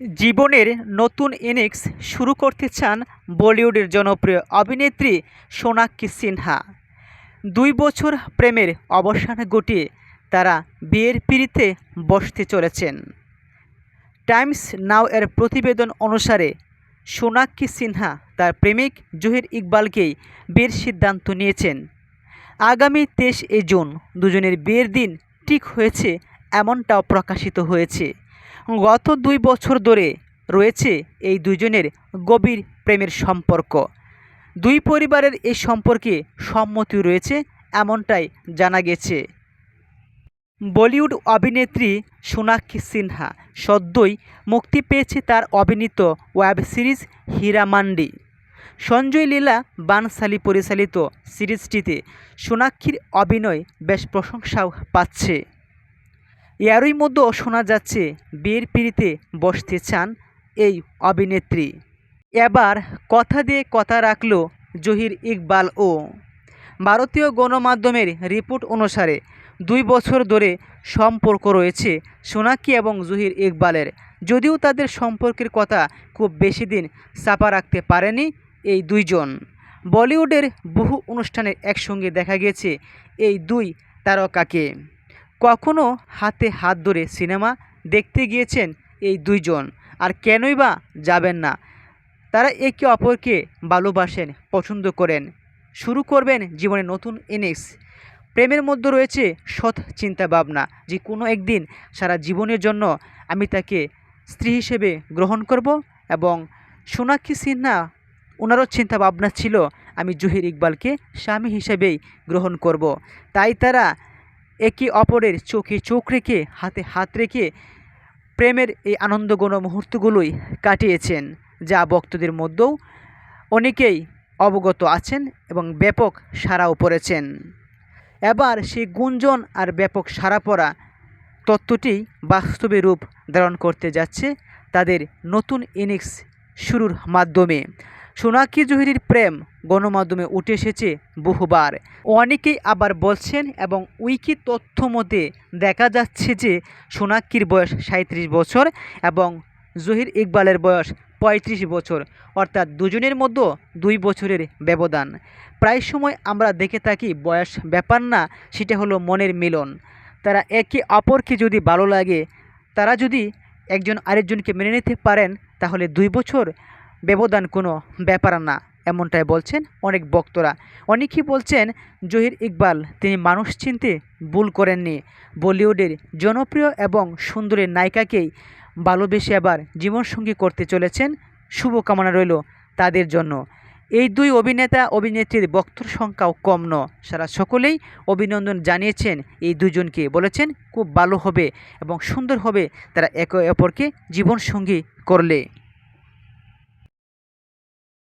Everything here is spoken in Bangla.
জীবনের নতুন ইনিংস শুরু করতে চান বলিউডের জনপ্রিয় অভিনেত্রী সোনাক্ষী সিনহা। দুই বছর প্রেমের অবসান ঘটিয়ে তারা বিয়ের পিড়িতে বসতে চলেছেন। টাইমস নাও এর প্রতিবেদন অনুসারে সোনাক্ষী সিনহা তার প্রেমিক জহির ইকবালকেই বিয়ের সিদ্ধান্ত নিয়েছেন। আগামী তেইশ জুন দুজনের বিয়ের দিন ঠিক হয়েছে, এমনটাও প্রকাশিত হয়েছে। গত দুই বছর ধরে রয়েছে এই দুজনের গভীর প্রেমের সম্পর্ক। দুই পরিবারের এই সম্পর্কে সম্মতি রয়েছে এমনটাই জানা গেছে। বলিউড অভিনেত্রী সোনাক্ষী সিনহা সদ্যই মুক্তি পেয়েছে তার অভিনীত ওয়েব সিরিজ হীরা মান্ডি সঞ্জয় লীলা বানসালি পরিচালিত সিরিজটিতে সোনাক্ষীর অভিনয় বেশ প্রশংসাও পাচ্ছে। এরই মধ্যেও শোনা যাচ্ছে বিয়ের পিড়িতে বসতে চান এই অভিনেত্রী। এবার কথা দিয়ে কথা রাখল জহির ইকবাল ও। ভারতীয় গণমাধ্যমের রিপোর্ট অনুসারে দুই বছর ধরে সম্পর্ক রয়েছে সোনাক্ষী এবং জহির ইকবালের। যদিও তাদের সম্পর্কের কথা খুব বেশি দিন চাপা রাখতে পারেনি এই দুইজন। বলিউডের বহু অনুষ্ঠানে একসঙ্গে দেখা গেছে এই দুই তারকাকে। কখনো হাতে হাত ধরে সিনেমা দেখতে গিয়েছেন এই দুইজন? আর কেনই বা যাবেন না? তারা একে অপরকে ভালোবাসেন, পছন্দ করেন। শুরু করবেন জীবনে নতুন ইনিংস। প্রেমের মধ্যে রয়েছে সৎ চিন্তা ভাবনা যে কোনো একদিন সারা জীবনের জন্য আমি তাকে স্ত্রী হিসেবে গ্রহণ করব এবং সোনাক্ষী সিনহা ওনারও চিন্তা ভাবনা ছিল, আমি জহির ইকবালকে স্বামী হিসেবেই গ্রহণ করব। তাই তারা একে অপরের চোখে চোখ রেখে, হাতে হাত রেখে প্রেমের এই আনন্দঘন মুহূর্তগুলোই কাটিয়েছেন, যা ভক্তদের মধ্যেও অনেকেই অবগত আছেন এবং ব্যাপক সাড়াও পড়েছেন। এবার সেই গুঞ্জন আর ব্যাপক সাড়া পড়া তত্ত্বটি বাস্তবে রূপ ধারণ করতে যাচ্ছে তাদের নতুন ইনিংস শুরুর মাধ্যমে। সোনাক্ষী জহিরির প্রেম গণমাধ্যমে উঠে এসেছে বহুবার। অনেকেই আবার বলছেন এবং উইকি তথ্য মতে দেখা যাচ্ছে যে সোনাক্ষীর বয়স সাঁত্রিশ বছর এবং জহির ইকবালের বয়স পঁয়ত্রিশ বছর, অর্থাৎ দুজনের মধ্যে দুই বছরের ব্যবধান। প্রায় সময় আমরা দেখে থাকি বয়স ব্যাপার না, সেটা হলো মনের মিলন। তারা একে অপরকে যদি ভালো লাগে, তারা যদি একজন আরেকজনকে মেনে নিতে পারেন, তাহলে দুই বছর ব্যবধান কোনো ব্যাপার না, এমনটাই বলছেন অনেক বক্তরা। অনেকেই বলছেন, জহির ইকবাল, তিনি মানুষ চিনতে ভুল করেননি। বলিউডের জনপ্রিয় এবং সুন্দরী নায়িকাকেই ভালোবেসে আবার জীবনসঙ্গী করতে চলেছেন। শুভকামনা রইল তাদের জন্য। এই দুই অভিনেতা, অভিনেত্রীর বক্তর সংখ্যাও কম ন সারা সকলেই অভিনন্দন জানিয়েছেন এই দুজনকে। বলেছেন, খুব ভালো হবে এবং সুন্দর হবে তারা একে অপরকে জীবনসঙ্গী করলে।